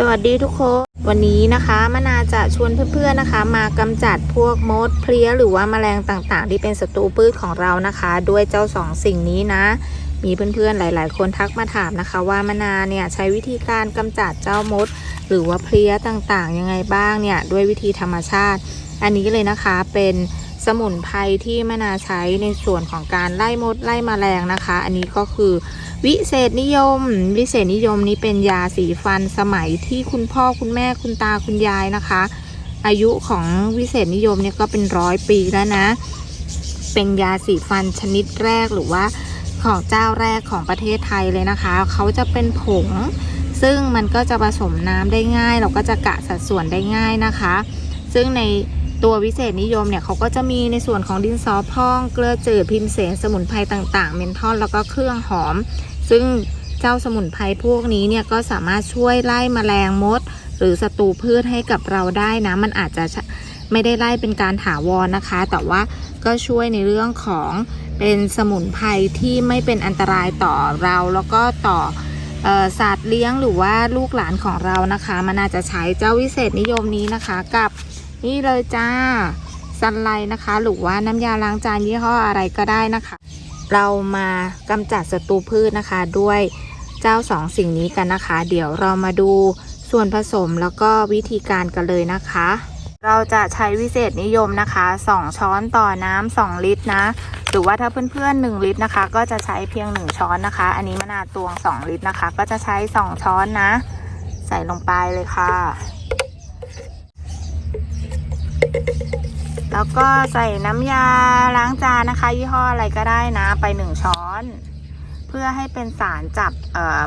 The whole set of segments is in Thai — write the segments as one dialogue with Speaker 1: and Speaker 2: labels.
Speaker 1: สวัสดีทุกคน วันนี้นะคะมนาจะชวนเพื่อนๆนะคะ มากำจัดพวกมดเพลี้ยหรือว่าแมลงต่างๆ ที่เป็นศัตรูพืชของเรานะคะ ด้วยเจ้าสองสิ่งนี้นะ มีเพื่อนๆหลาย ๆ คนทักมาถามนะคะ ว่ามนาเนี่ยใช้วิธีการกำจัดเจ้ามด หรือว่าเพลี้ยต่างๆ ยังไงบ้างเนี่ยด้วยวิธีธรรมชาติ อันนี้เลยนะคะเป็นสมุนไพรที่มนาใช้ในส่วนของการไล่มดไล่แมลงนะคะ อันนี้ก็คือ วิเศษนิยม วิเศษนิยมนี้เป็นยาสีฟันสมัยที่คุณพ่อคุณแม่คุณตาคุณยายนะคะ อายุของวิเศษนิยมเนี่ยก็เป็นร้อยปีแล้วนะ เป็นยาสีฟันชนิดแรกหรือว่าของเจ้าแรกของประเทศไทยเลยนะคะ เขาจะเป็นผง ซึ่งมันก็จะผสมน้ำได้ง่าย เราก็จะกะสัดส่วนได้ง่ายนะคะ ซึ่งใน ตัววิเศษนิยมเนี่ยเขาก็จะมีในส่วนของดินสอพองเกลือจืดพิมเสนสมุนไพรต่างๆ เมนทอลแล้วก็เครื่องหอม ซึ่งเจ้าสมุนไพรพวกนี้เนี่ยก็สามารถช่วยไล่แมลงมด หรือศัตรูพืชให้กับเราได้นะ มันอาจจะไม่ได้ไล่เป็นการถาวรนะคะ แต่ว่าก็ช่วยในเรื่องของเป็นสมุนไพรที่ไม่เป็นอันตรายต่อเราแล้วก็ต่อเอ่อสัตว์เลี้ยงหรือว่าลูกหลานของเรานะคะ มันอาจจะใช้เจ้าวิเศษนิยมนี้นะคะกับ นี่เลยจ้าซันไลนะคะ หรือว่าน้ำยาล้างจานยี่ห้ออะไรก็ได้นะคะ เรามากำจัดศัตรูพืชนะคะ ด้วยเจ้าสองสิ่งนี้กันนะคะ เดี๋ยวเรามาดูส่วนผสมแล้วก็วิธีการกันเลยนะคะ เราจะใช้วิเศษนิยมนะคะ 2 ช้อนต่อน้ำ2ลิตรนะ หรือว่าถ้าเพื่อนๆ 1 ลิตรนะคะ ก็จะใช้เพียง 1 ช้อนนะคะ อันนี้มะนาวตวง 2 ลิตรนะคะ ก็จะใช้ 2 ช้อนนะ ใส่ลงไปเลยค่ะ แล้วก็ใส่น้ำยาล้างจานนะคะ ยี่ห้ออะไรก็ได้นะ ไป1ช้อน เพื่อให้เป็นสารจับ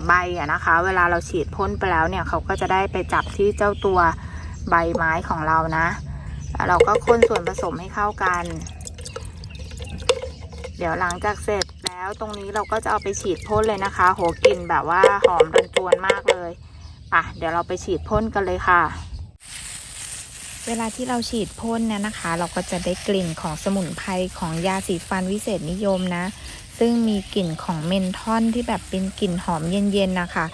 Speaker 1: ใบอะนะคะ เวลาเราฉีดพ่นไปแล้วเนี่ยเขาก็จะได้ไปจับที่เจ้าตัวใบไม้ของเรานะ เราก็คนส่วนผสมให้เข้ากัน เดี๋ยวหลังจากเสร็จแล้วตรงนี้เราก็จะเอาไปฉีดพ่นเลยนะคะ โหกลิ่นแบบว่าหอมรันจวนมากเลย อะ เดี๋ยวเราไปฉีดพ่นกันเลยค่ะ เวลาที่เราฉีดพ่นเนี่ยนะคะ เราก็จะได้กลิ่นของสมุนไพรของยาสีฟันวิเศษนิยมนะ ซึ่งมีกลิ่นของเมนทอนที่แบบเป็นกลิ่นหอมเย็นๆนะคะ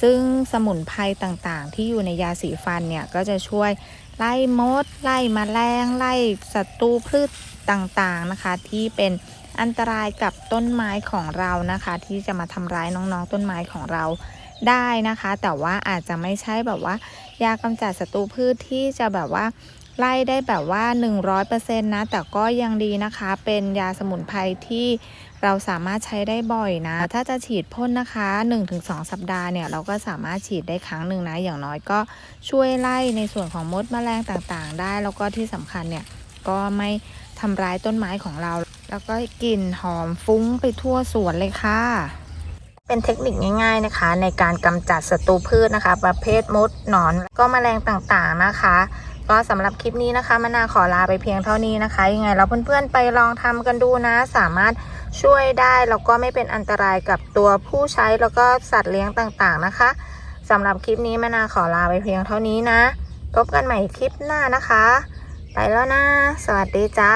Speaker 1: ซึ่งสมุนไพรต่างๆ ที่อยู่ในยาสีฟันเนี่ยก็จะช่วยไล่มด ไล่มแมลงไล่ศัตรูพืชต่างๆนะคะ ที่เป็นอันตรายกับต้นไม้ของเรานะคะ ที่จะมาทำร้ายน้องๆต้นไม้ของเรา ได้นะคะ แต่ว่าอาจจะไม่ใช่แบบว่า ยากำจัดศัตรูพืชที่จะแบบว่าไล่ได้แบบว่า 100%นะ แต่ก็ยังดีนะคะ เป็นยาสมุนไพรที่เราสามารถใช้ได้บ่อยนะ ถ้าจะฉีดพ่นนะคะ 1-2 สัปดาห์เนี่ย เราก็สามารถฉีดได้ครั้งหนึ่งนะ อย่างน้อยก็ช่วยไล่ในส่วนของมดแมลงต่างๆ ได้ แล้วก็ที่สำคัญเนี่ย ก็ไม่ทำร้ายต้นไม้ของเรา แล้วก็กลิ่นหอมฟุ้งไปทั่วสวนเลยค่ะ เป็นเทคนิคง่ายๆนะคะ ในการกำจัดศัตรูพืชนะคะ ประเภทมดหนอนก็แมลงต่างๆนะคะ ก็สำหรับคลิปนี้นะคะมะนาขอลาไปเพียงเท่านี้นะคะ ยังไงแล้วเพื่อนๆไปลองทำกันดูนะ สามารถช่วยได้แล้วก็ไม่เป็นอันตรายกับตัวผู้ใช้แล้วก็สัตว์เลี้ยงต่างๆนะคะสำหรับคลิปนี้มะนาขอลาไปเพียงเท่านี้นะพบกันใหม่คลิปหน้านะคะ ไปแล้วนะ สวัสดีจ้า